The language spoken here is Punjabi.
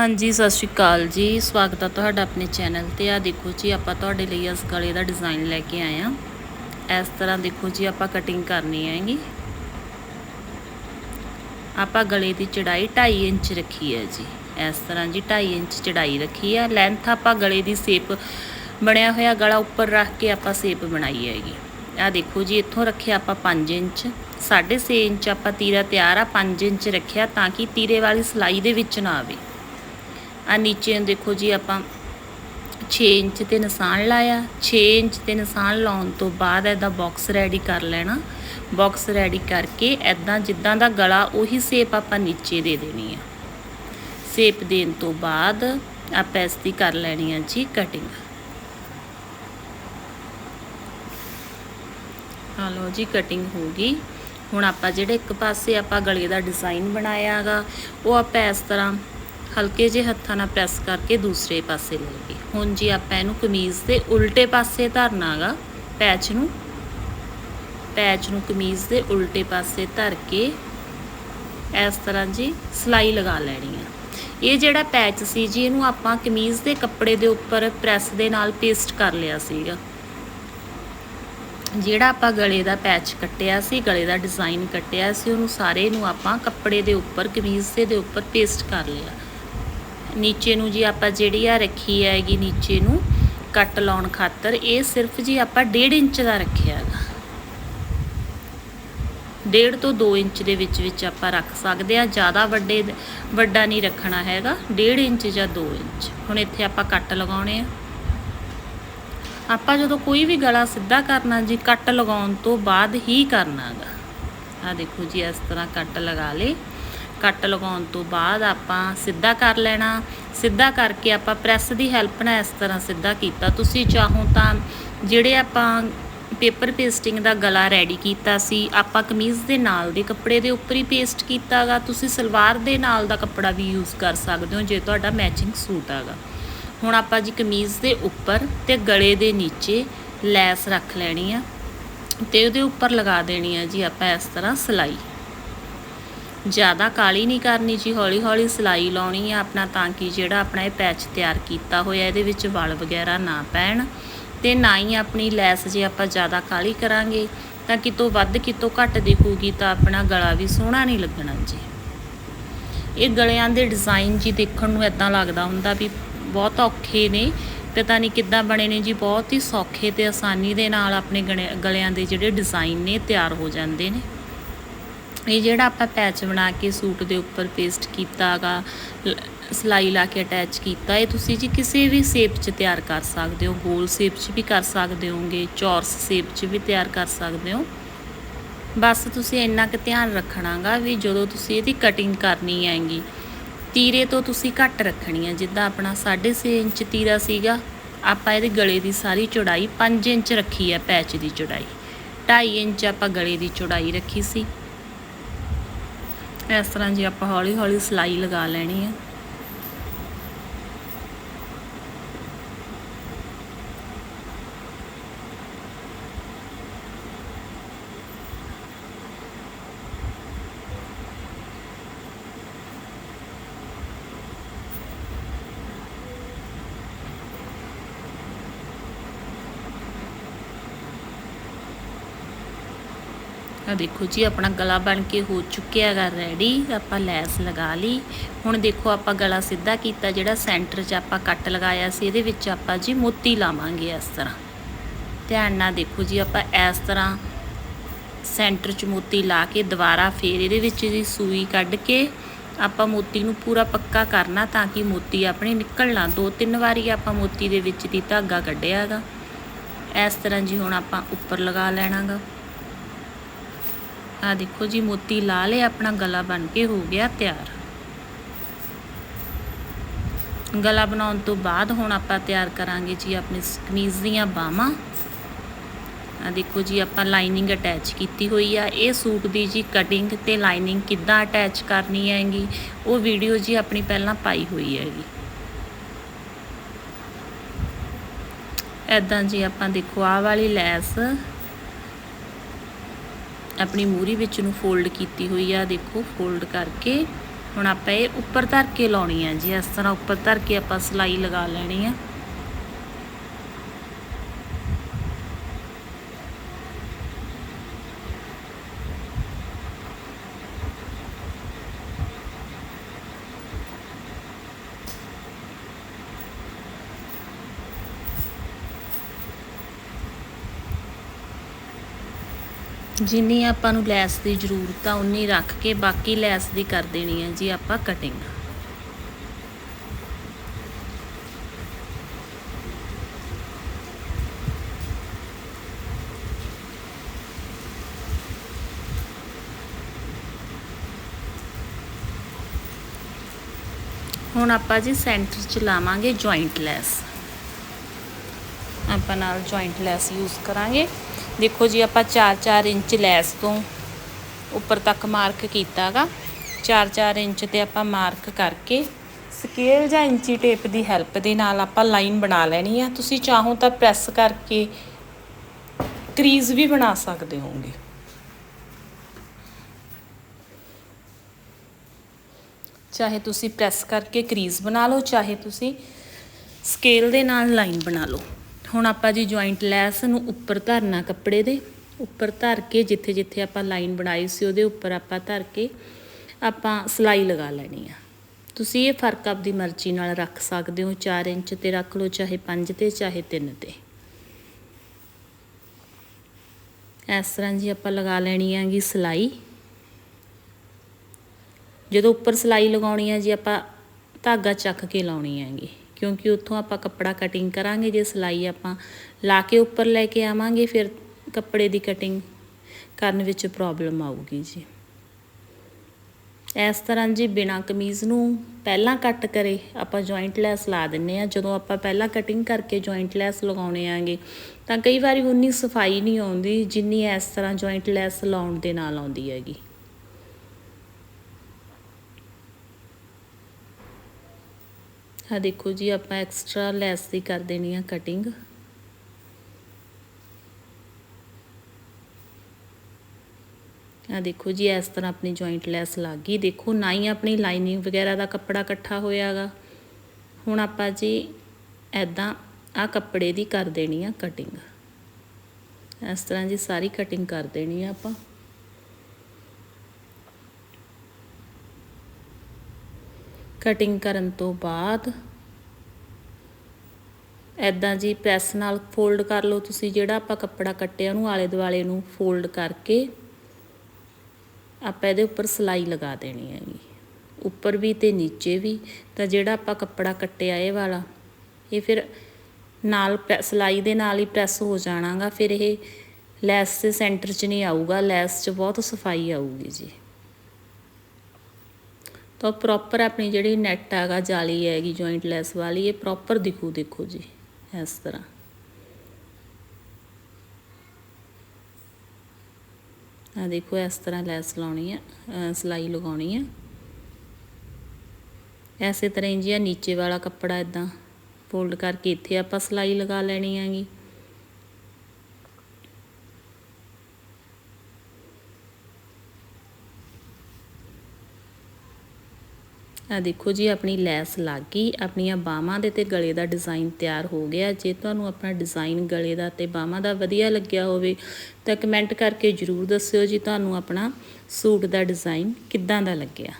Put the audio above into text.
ਹਾਂਜੀ, ਸਤਿ ਸ਼੍ਰੀ ਅਕਾਲ ਜੀ। ਸਵਾਗਤ ਹੈ ਤੁਹਾਡਾ ਆਪਣੇ ਚੈਨਲ ਤੇ। ਆ ਦੇਖੋ ਜੀ, ਆਪਾਂ ਤੁਹਾਡੇ ਲਈ ਇਸ ਗਲੇ ਦਾ ਡਿਜ਼ਾਈਨ ਲੈ ਕੇ ਆਏ ਆ ਇਸ ਤਰ੍ਹਾਂ ਦੇਖੋ ਜੀ, ਆਪਾਂ ਕਟਿੰਗ ਕਰਨੀ ਹੈਗੀ। ਆਪਾਂ ਗਲੇ ਦੀ ਚੜਾਈ 2.5 ਇੰਚ ਰੱਖੀ ਹੈ ਜੀ। ਇਸ ਤਰ੍ਹਾਂ ਜੀ 2.5 ਇੰਚ ਚੜਾਈ ਰੱਖੀ ਹੈ। ਲੈਂਥ ਆਪਾਂ ਗਲੇ ਦੀ ਸ਼ੇਪ ਬਣਿਆ ਹੋਇਆ ਗਲਾ ਉੱਪਰ ਰੱਖ ਕੇ ਆਪਾਂ ਸ਼ੇਪ ਬਣਾਈ ਹੈਗੀ। ਆ ਦੇਖੋ ਜੀ, ਇੱਥੋਂ ਰੱਖਿਆ ਆਪਾਂ 5 ਇੰਚ। 6.5 ਇੰਚ ਆਪਾਂ ਤੀਰਾ ਤਿਆਰ ਆ 5 ਇੰਚ ਰੱਖਿਆ ਤਾਂ ਕਿ ਤੀਰੇ ਵਾਲੀ ਸਲਾਈ ਦੇ ਵਿੱਚ ਨਾ ਆਵੇ। ਆ ਨੀਚੇ ਨੂੰ ਦੇਖੋ ਜੀ ਆਪਾਂ 6 ਇੰਚ ਤੇ ਨਿਸ਼ਾਨ ਲਾਇਆ। 6 ਇੰਚ ਤੇ ਨਿਸ਼ਾਨ ਲਾਉਣ ਤੋਂ ਬਾਅਦ ਇਹਦਾ ਬਾਕਸ ਰੈਡੀ ਕਰ ਲੈਣਾ। ਬਾਕਸ ਰੈਡੀ ਕਰਕੇ ਐਦਾਂ ਜਿੱਦਾਂ ਦਾ ਗਲਾ ਉਹੀ ਸ਼ੇਪ ਆਪਾਂ ਨੀਚੇ ਦੇ ਦੇਣੀ ਆ। ਸ਼ੇਪ ਦੇਣ ਤੋਂ ਬਾਅਦ ਆਪਾਂ ਇਸ ਦੀ ਕਰ ਲੈਣੀ ਆ ਜੀ ਕਟਿੰਗ ਆ ਲਓ ਜੀ ਕਟਿੰਗ ਹੋ ਗਈ। ਹੁਣ ਆਪਾਂ ਜਿਹੜੇ ਇੱਕ ਪਾਸੇ ਆਪਾਂ ਗਲੇ ਦਾ ਡਿਜ਼ਾਈਨ ਬਣਾਇਆਗਾ ਉਹ ਆਪਾਂ ਇਸ ਤਰ੍ਹਾਂ ਹਲਕੇ ਜਿਹੇ ਹੱਥਾਂ ਨਾਲ ਪ੍ਰੈਸ ਕਰਕੇ ਦੂਸਰੇ ਪਾਸੇ ਲੈ ਗਏ। ਹੁਣ ਜੀ ਆਪਾਂ ਇਹਨੂੰ ਕਮੀਜ਼ ਦੇ ਉਲਟੇ ਪਾਸੇ ਧਰਨਾਗਾ, ਪੈਚ ਨੂੰ ਪੈਚ ਨੂੰ ਕਮੀਜ਼ ਦੇ ਉਲਟੇ ਪਾਸੇ ਧਰ ਕੇ ਇਸ ਤਰ੍ਹਾਂ ਜੀ ਸਲਾਈ ਲਗਾ ਲੈਣੀ ਹੈ ਇਹ ਜਿਹੜਾ ਪੈਚ ਸੀ ਜੀ, ਇਹਨੂੰ ਆਪਾਂ ਕਮੀਜ਼ ਦੇ ਕੱਪੜੇ ਦੇ ਉੱਪਰ ਪ੍ਰੈਸ ਦੇ ਨਾਲ ਪੇਸਟ ਕਰ ਲਿਆ ਸੀਗਾ। ਜਿਹੜਾ ਆਪਾਂ ਗਲੇ ਦਾ ਪੈਚ ਕੱਟਿਆ ਸੀ, ਗਲੇ ਦਾ ਡਿਜ਼ਾਈਨ ਕੱਟਿਆ ਸੀ, ਉਹਨੂੰ ਸਾਰੇ ਨੂੰ ਆਪਾਂ ਕੱਪੜੇ ਦੇ ਉੱਪਰ, ਕਮੀਜ਼ ਦੇ ਉੱਪਰ ਪੇਸਟ ਕਰ ਲਿਆ। ਨੀਚੇ ਨੂੰ ਜੀ ਆਪਾਂ ਜਿਹੜੀ ਆ ਰੱਖੀ ਹੈਗੀ ਨੀਚੇ ਨੂੰ ਕੱਟ ਲਾਉਣ ਖਾਤਰ, ਇਹ ਸਿਰਫ ਜੀ ਆਪਾਂ 1.5 ਇੰਚ ਦਾ ਰੱਖਿਆ ਹੈਗਾ। 1.5 ਤੋਂ 2 ਇੰਚ ਦੇ ਵਿੱਚ ਵਿੱਚ ਆਪਾਂ ਰੱਖ ਸਕਦੇ ਆ ਜ਼ਿਆਦਾ ਵੱਡੇ, ਵੱਡਾ ਨਹੀਂ ਰੱਖਣਾ ਹੈਗਾ 1.5 ਇੰਚ ਜਾਂ 2 ਇੰਚ। ਹੁਣ ਇੱਥੇ ਆਪਾਂ ਕੱਟ ਲਗਾਉਣੇ ਆ। ਆਪਾਂ ਜਦੋਂ ਕੋਈ ਵੀ ਗਲਾ ਸਿੱਧਾ ਕਰਨਾ ਜੀ, ਕੱਟ ਲਗਾਉਣ ਤੋਂ ਬਾਅਦ ਹੀ ਕਰਨਾਗਾ ਆ ਦੇਖੋ ਜੀ, ਇਸ ਤਰ੍ਹਾਂ ਕੱਟ ਲਗਾ ਲੇ ਕੱਟ ਲਗਾਉਣ ਤੋਂ ਬਾਅਦ ਆਪਾਂ ਸਿੱਧਾ ਕਰ ਲੈਣਾ। ਸਿੱਧਾ ਕਰਕੇ ਆਪਾਂ ਪ੍ਰੈਸ ਦੀ ਹੈਲਪ ਨਾਲ ਇਸ ਤਰ੍ਹਾਂ ਸਿੱਧਾ ਕੀਤਾ। ਤੁਸੀਂ ਚਾਹੋ ਤਾਂ ਜਿਹੜੇ ਆਪਾਂ ਪੇਪਰ ਪੇਸਟਿੰਗ ਦਾ ਗਲਾ ਰੈਡੀ ਕੀਤਾ ਸੀ, ਆਪਾਂ ਕਮੀਜ਼ ਦੇ ਨਾਲ ਦੇ ਕੱਪੜੇ ਦੇ ਉੱਪਰ ਹੀ ਪੇਸਟ ਕੀਤਾਗਾ। ਤੁਸੀਂ ਸਲਵਾਰ ਦੇ ਨਾਲ ਦਾ ਕੱਪੜਾ ਵੀ ਯੂਜ਼ ਕਰ ਸਕਦੇ ਹੋ, ਜੇ ਤੁਹਾਡਾ ਮੈਚਿੰਗ ਸੂਟ ਹੈਗਾ ਹੁਣ ਆਪਾਂ ਜੀ ਕਮੀਜ਼ ਦੇ ਉੱਪਰ ਤੇ ਗਲੇ ਦੇ ਨੀਚੇ ਲੈਸ ਰੱਖ ਲੈਣੀ ਆ ਤੇ ਉਹਦੇ ਉੱਪਰ ਲਗਾ ਦੇਣੀ ਆ ਜੀ ਆਪਾਂ ਇਸ ਤਰ੍ਹਾਂ ਸਲਾਈ। ਜ਼ਿਆਦਾ ਕਾਲੀ ਨਹੀਂ ਕਰਨੀ ਜੀ ਹੌਲੀ ਹੌਲੀ ਸਲਾਈ ਲਾਉਣੀ ਆ ਆਪਣਾ ਤਾਂ ਕਿ ਜਿਹੜਾ ਆਪਣਾ ਇਹ ਪੈਚ ਤਿਆਰ ਕੀਤਾ ਹੋਇਆ ਇਹਦੇ ਵਿੱਚ ਵਲ ਵਗੈਰਾ ਨਾ ਪੈਣ ਤੇ ਨਾ ਹੀ ਆਪਣੀ ਲੈਸ ਜੇ ਆਪਾਂ ਜ਼ਿਆਦਾ ਕਾਲੀ ਕਰਾਂਗੇ ਤਾਂ ਕਿਤੋਂ ਵੱਧ, ਕਿਤੋਂ ਘੱਟ ਦਿਖੂਗੀ ਤਾਂ ਆਪਣਾ ਗਲਾ ਵੀ ਸੋਹਣਾ ਨਹੀਂ ਲੱਗਣਾ ਜੀ। ਇਹ ਗਲਿਆਂ ਦੇ ਡਿਜ਼ਾਈਨ ਜੀ ਦੇਖਣ ਨੂੰ ਇਦਾਂ ਲੱਗਦਾ ਹੁੰਦਾ ਵੀ ਬਹੁਤ ਔਖੇ ਨੇ ਪਤਾ ਨਹੀਂ ਕਿੱਦਾਂ ਬਣੇ ਨੇ ਜੀ, ਬਹੁਤ ਹੀ ਸੌਖੇ ਤੇ ਆਸਾਨੀ ਦੇ ਨਾਲ ਆਪਣੇ ਗਲੇ- ਗਲਿਆਂ ਦੇ ਜਿਹੜੇ ਡਿਜ਼ਾਈਨ ਨੇ ਤਿਆਰ ਹੋ ਜਾਂਦੇ ਨੇ। ਇਹ ਜਿਹੜਾ ਆਪਾਂ ਪੈਚ ਬਣਾ ਕੇ ਸੂਟ ਦੇ ਉੱਪਰ ਪੇਸਟ ਕੀਤਾਗਾ ਸਲਾਈ ਲਾ ਕੇ ਅਟੈਚ ਕੀਤਾ, ਇਹ ਤੁਸੀਂ ਜੀ ਕਿਸੇ ਵੀ ਸ਼ੇਪ 'ਚ ਤਿਆਰ ਕਰ ਸਕਦੇ ਹੋ, ਗੋਲ ਸ਼ੇਪ 'ਚ ਵੀ ਕਰ ਸਕਦੇ ਹੋਗੇ ਚੌਰਸ ਸ਼ੇਪ 'ਚ ਵੀ ਤਿਆਰ ਕਰ ਸਕਦੇ ਹੋ। ਬਸ ਤੁਸੀਂ ਇੰਨਾ ਕੁ ਧਿਆਨ ਰੱਖਣਾਗਾ ਵੀ ਜਦੋਂ ਤੁਸੀਂ ਇਹਦੀ ਕਟਿੰਗ ਕਰਨੀ ਹੈਗੀ, ਤੀਰੇ ਤੋਂ ਤੁਸੀਂ ਘੱਟ ਰੱਖਣੀ ਹੈ, ਜਿੱਦਾਂ ਆਪਣਾ 6.5 ਇੰਚ ਤੀਰਾ ਸੀਗਾ, ਆਪਾਂ ਇਹਦੇ ਗਲੇ ਦੀ ਸਾਰੀ ਚੌੜਾਈ 5 ਇੰਚ ਰੱਖੀ ਹੈ ਪੈਚ ਦੀ ਚੌੜਾਈ। 2.5 ਇੰਚ ਆਪਾਂ ਗਲੇ ਦੀ ਚੌੜਾਈ ਰੱਖੀ ਸੀ। ਇਸ ਤਰ੍ਹਾਂ ਜੀ ਆਪਾਂ ਹੌਲੀ ਹੌਲੀ ਸਲਾਈ ਲਗਾ ਲੈਣੀ ਹੈ ਆ ਦੇਖੋ ਜੀ, ਆਪਣਾ ਗਲਾ ਬਣ ਕੇ ਹੋ ਚੁੱਕਿਆ ਹੈਗਾ ਰੈਡੀ ਆਪਾਂ ਲੈਸ ਲਗਾ ਲਈ। ਹੁਣ ਦੇਖੋ, ਆਪਾਂ ਗਲਾ ਸਿੱਧਾ ਕੀਤਾ, ਜਿਹੜਾ ਸੈਂਟਰ 'ਚ ਆਪਾਂ ਕੱਟ ਲਗਾਇਆ ਸੀ, ਇਹਦੇ ਵਿੱਚ ਆਪਾਂ ਜੀ ਮੋਤੀ ਲਾਵਾਂਗੇ ਇਸ ਤਰ੍ਹਾਂ। ਧਿਆਨ ਨਾਲ ਦੇਖੋ ਜੀ, ਆਪਾਂ ਇਸ ਤਰ੍ਹਾਂ ਸੈਂਟਰ 'ਚ ਮੋਤੀ ਲਾ ਕੇ ਦੁਬਾਰਾ ਫੇਰ ਇਹਦੇ ਵਿੱਚ ਜੀ ਸੂਈ ਕੱਢ ਕੇ ਆਪਾਂ ਮੋਤੀ ਨੂੰ ਪੂਰਾ ਪੱਕਾ ਕਰਨਾ ਤਾਂ ਕਿ ਮੋਤੀ ਆਪਣੇ ਨਿਕਲ ਨਾ। ਦੋ ਤਿੰਨ ਵਾਰੀ ਆਪਾਂ ਮੋਤੀ ਦੇ ਵਿੱਚ ਦੀ ਧਾਗਾ ਕੱਢਿਆ ਹੈਗਾ। ਇਸ ਤਰ੍ਹਾਂ ਜੀ ਹੁਣ ਆਪਾਂ ਉੱਪਰ ਲਗਾ ਲੈਣਾਗਾ। ਆ ਦੇਖੋ ਜੀ, ਮੋਤੀ ਲਾ ਲਿਆ ਆਪਣਾ ਗਲਾ ਬਣ ਕੇ ਹੋ ਗਿਆ ਤਿਆਰ। ਗਲਾ ਬਣਾਉਣ ਤੋਂ ਬਾਅਦ ਹੁਣ ਆਪਾਂ ਤਿਆਰ ਕਰਾਂਗੇ ਜੀ ਆਪਣੀ ਕਮੀਜ਼ ਦੀਆਂ ਬਾਹਾਂ। ਆ ਦੇਖੋ ਜੀ, ਆਪਾਂ ਲਾਈਨਿੰਗ ਅਟੈਚ ਕੀਤੀ ਹੋਈ ਆ। ਇਹ ਸੂਟ ਦੀ ਜੀ ਕਟਿੰਗ ਤੇ ਲਾਈਨਿੰਗ ਕਿੱਦਾਂ ਅਟੈਚ ਕਰਨੀ ਹੈਗੀ, ਉਹ ਵੀਡੀਓ ਜੀ ਆਪਣੀ ਪਹਿਲਾਂ ਪਾਈ ਹੋਈ ਹੈਗੀ। ਐਦਾਂ ਜੀ ਆਪਾਂ ਦੇਖੋ, ਆਹ ਵਾਲੀ ਲੈਸ ਆਪਣੀ ਮੂਰੀ ਵਿੱਚ ਨੂੰ ਫੋਲਡ ਕੀਤੀ ਹੋਈ ਆ। ਦੇਖੋ ਫੋਲਡ ਕਰਕੇ ਹੁਣ ਆਪਾਂ ਇਹ ਉੱਪਰ ਧਰ ਕੇ ਲਾਉਣੀ ਆ ਜੀ। ਇਸ ਤਰ੍ਹਾਂ ਉੱਪਰ ਧਰ ਕੇ ਆਪਾਂ ਸਲਾਈ ਲਗਾ ਲੈਣੀ ਆ। ਜਿੰਨੀ ਆਪਾਂ ਨੂੰ ਲੈਸ ਦੀ ਜ਼ਰੂਰਤ ਆ, ਉਨੀ ਰੱਖ ਕੇ ਬਾਕੀ ਲੈਸ ਦੀ ਕਰ ਦੇਣੀ ਹੈ ਜੀ ਆਪਾਂ ਕਟਿੰਗ ਹੁਣ ਆਪਾਂ ਜੀ ਸੈਂਟਰ ਚ ਲਾਵਾਂਗੇ ਜੁਆਇੰਟ ਲੈਸ। ਆਪਾਂ ਨਾਲ ਜੁਆਇੰਟ ਲੈਸ ਯੂਜ਼ ਕਰਾਂਗੇ। ਦੇਖੋ ਜੀ, ਆਪਾਂ 4-4 ਇੰਚ ਲੈਸ ਤੋਂ ਉੱਪਰ ਤੱਕ ਮਾਰਕ ਕੀਤਾਗਾ। 4-4 ਇੰਚ ਤੇ ਆਪਾਂ ਮਾਰਕ ਕਰਕੇ ਸਕੇਲ ਜਾਂ ਇੰਚੀ ਟੇਪ ਦੀ ਹੈਲਪ ਦੇ ਨਾਲ ਆਪਾਂ ਲਾਈਨ ਬਣਾ ਲੈਣੀ ਆ। ਤੁਸੀਂ ਚਾਹੋ ਤਾਂ ਪ੍ਰੈਸ ਕਰਕੇ ਕਰੀਜ਼ ਵੀ ਬਣਾ ਸਕਦੇ ਹੋਗੇ ਚਾਹੇ ਤੁਸੀਂ ਪ੍ਰੈਸ ਕਰਕੇ ਕਰੀਜ਼ ਬਣਾ ਲਓ, ਚਾਹੇ ਤੁਸੀਂ ਸਕੇਲ ਦੇ ਨਾਲ ਲਾਈਨ ਬਣਾ ਲਓ। ਹੁਣ ਆਪਾਂ ਜੀ ਜੁਆਇੰਟ ਲੈਸ ਨੂੰ ਉੱਪਰ ਧਰਨਾ ਕੱਪੜੇ ਦੇ, ਉੱਪਰ ਧਰ ਕੇ ਜਿੱਥੇ ਜਿੱਥੇ ਆਪਾਂ ਲਾਈਨ ਬਣਾਈ ਸੀ ਉਹਦੇ ਉੱਪਰ ਆਪਾਂ ਧਰ ਕੇ ਆਪਾਂ ਸਲਾਈ ਲਗਾ ਲੈਣੀ ਆ। ਤੁਸੀਂ ਇਹ ਫ਼ਰਕ ਆਪਦੀ ਮਰਜ਼ੀ ਨਾਲ ਰੱਖ ਸਕਦੇ ਹੋ 4 ਇੰਚ ਤੇ ਰੱਖ ਲਓ, ਚਾਹੇ 5 ਤੇ, ਚਾਹੇ 3 ਤੇ। ਇਸ ਤਰ੍ਹਾਂ ਜੀ ਆਪਾਂ ਲਗਾ ਲੈਣੀ ਹੈਗੀ ਸਲਾਈ। ਜਦੋਂ ਉੱਪਰ ਸਲਾਈ ਲਗਾਉਣੀ ਹੈ ਜੀ ਆਪਾਂ ਧਾਗਾ ਚੱਕ ਕੇ ਲਾਉਣੀ ਹੈਗੀ। ਕਿਉਂਕਿ ਉੱਥੋਂ ਆਪਾਂ ਕੱਪੜਾ ਕਟਿੰਗ ਕਰਾਂਗੇ, ਜੇ ਸਲਾਈ ਆਪਾਂ ਲਾ ਕੇ ਉੱਪਰ ਲੈ ਕੇ ਆਵਾਂਗੇ, ਫਿਰ ਕੱਪੜੇ ਦੀ ਕਟਿੰਗ ਕਰਨ ਵਿੱਚ ਪ੍ਰੋਬਲਮ ਆਊਗੀ ਜੀ। ਇਸ ਤਰ੍ਹਾਂ ਜੀ ਬਿਨਾ ਕਮੀਜ਼ ਨੂੰ ਪਹਿਲਾਂ ਕੱਟ ਕਰੇ, ਆਪਾਂ ਜੁਆਇੰਟ ਲੈਸ ਲਾ ਦਿੰਨੇ ਆ। ਜਦੋਂ ਆਪਾਂ ਪਹਿਲਾਂ ਕਟਿੰਗ ਕਰਕੇ ਜੁਆਇੰਟ ਲੈਸ ਲਗਾਉਣੇ ਆਂਗੇ, ਤਾਂ ਕਈ ਵਾਰੀ ਉਨੀ ਸਫ਼ਾਈ ਨਹੀਂ ਆਉਂਦੀ ਜਿੰਨੀ ਇਸ ਤਰ੍ਹਾਂ ਜੁਆਇੰਟ ਲੈਸ ਲਾਉਣ ਦੇ ਨਾਲ ਆਉਂਦੀ ਹੈਗੀ। ਆ ਦੇਖੋ ਜੀ, ਆਪਾਂ ਐਕਸਟਰਾ ਲੈਸ ਦੀ ਕਰ ਦੇਣੀ ਆ ਕਟਿੰਗ ਆ ਦੇਖੋ ਜੀ, ਇਸ ਤਰ੍ਹਾਂ ਆਪਣੀ ਜੁਆਇੰਟ ਲੈਸ ਲੱਗ ਗਈ। ਦੇਖੋ, ਨਾ ਹੀ ਆਪਣੀ ਲਾਈਨਿੰਗ ਵਗੈਰਾ ਦਾ ਕੱਪੜਾ ਇਕੱਠਾ ਹੋਇਆਗਾ ਹੁਣ ਆਪਾਂ ਜੀ ਐਦਾਂ ਆ ਕੱਪੜੇ ਦੀ ਕਰ ਦੇਣੀ ਆ ਕਟਿੰਗ ਇਸ ਤਰ੍ਹਾਂ ਜੀ ਸਾਰੀ ਕਟਿੰਗ ਕਰ ਦੇਣੀ ਆ ਆਪਾਂ। ਕਟਿੰਗ ਕਰਨ ਤੋਂ ਬਾਅਦ ਐਦਾਂ ਜੀ ਪ੍ਰੈਸ ਨਾਲ ਫੋਲਡ ਕਰ ਲਓ ਤੁਸੀਂ ਜਿਹੜਾ ਆਪਾਂ ਕੱਪੜਾ ਕੱਟਿਆ ਉਹਨੂੰ ਆਲੇ ਦੁਆਲੇ ਨੂੰ ਫੋਲਡ ਕਰਕੇ ਆਪਾਂ ਇਹਦੇ ਉੱਪਰ ਸਲਾਈ ਲਗਾ ਦੇਣੀ ਹੈਗੀ ਉੱਪਰ ਵੀ ਤੇ ਨੀਚੇ ਵੀ ਤਾਂ ਜਿਹੜਾ ਆਪਾਂ ਕੱਪੜਾ ਕੱਟਿਆ ਇਹ ਵਾਲਾ, ਇਹ ਫਿਰ ਨਾਲ ਸਲਾਈ ਦੇ ਨਾਲ ਹੀ ਪ੍ਰੈਸ ਹੋ ਜਾਣਾਗਾ, ਫਿਰ ਇਹ ਲੈਸ ਦੇ ਸੈਂਟਰ 'ਚ ਨਹੀਂ ਆਊਗਾ, ਲੈਸ 'ਚ ਬਹੁਤ ਸਫ਼ਾਈ ਆਊਗੀ ਜੀ। ਤਾਂ ਪ੍ਰੋਪਰ ਆਪਣੀ ਜਿਹੜੀ ਨੈਟ ਹੈਗਾ, ਜਾਲੀ ਹੈਗੀ ਜੁਆਇੰਟ ਲੈਸ ਵਾਲੀ, ਇਹ ਪ੍ਰੋਪਰ ਦਿਖੂ, ਦੇਖੋ ਜੀ, ਇਸ ਤਰ੍ਹਾਂ। ਆ ਦੇਖੋ, ਇਸ ਤਰ੍ਹਾਂ ਲੈਸ ਲਾਉਣੀ ਆ ਸਲਾਈ ਲਗਾਉਣੀ ਆ। ਐਸੇ ਤਰ੍ਹਾਂ ਹੀ ਜੀ ਆ ਨੀਚੇ ਵਾਲਾ ਕੱਪੜਾ ਇਦਾਂ ਫੋਲਡ ਕਰਕੇ ਇੱਥੇ ਆਪਾਂ ਸਲਾਈ ਲਗਾ ਲੈਣੀ ਹੈਗੀ। ਆ ਦੇਖੋ ਜੀ, ਆਪਣੀ ਲੈਸ ਲੱਗ ਗਈ, ਆਪਣੀਆਂ ਬਾਹਾਂ ਦੇ ਤੇ ਗਲੇ ਦਾ ਡਿਜ਼ਾਈਨ ਤਿਆਰ ਹੋ ਗਿਆ। ਜੇ ਤੁਹਾਨੂੰ ਆਪਣਾ ਡਿਜ਼ਾਈਨ ਗਲੇ ਦਾ ਤੇ ਬਾਹਾਂ ਦਾ ਵਧੀਆ ਲੱਗਿਆ ਹੋਵੇ, ਤਾਂ ਕਮੈਂਟ ਕਰਕੇ ਜਰੂਰ ਦੱਸਿਓ ਜੀ, ਤੁਹਾਨੂੰ ਆਪਣਾ ਸੂਟ ਦਾ ਡਿਜ਼ਾਈਨ ਕਿੱਦਾਂ ਦਾ ਲੱਗਿਆ।